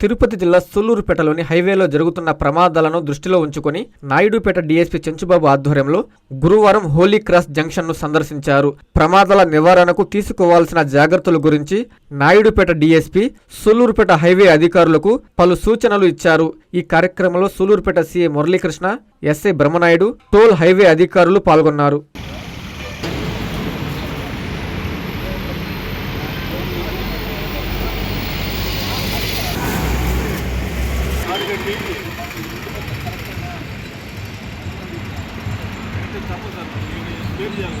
తిరుపతి జిల్లా సూళ్ళూరుపేటలోని హైవేలో జరుగుతున్న ప్రమాదాలను దృష్టిలో ఉంచుకొని నాయుడుపేట డీఎస్పీ చెంచుబాబు ఆధ్వర్యంలో గురువారం హోలీ క్రాస్ జంక్షన్ను సందర్శించారు. ప్రమాదాల నివారణకు తీసుకోవాల్సిన జాగ్రత్తల గురించి నాయుడుపేట డీఎస్పీ సూళ్ళూరుపేట హైవే అధికారులకు పలు సూచనలు ఇచ్చారు. ఈ కార్యక్రమంలో Sullurpeta CA Muralikrishna SI Brahmanaidu toll highway అధికారులు పాల్గొన్నారు. తప్పదు సార్ నేను స్పేర్ చేయాలి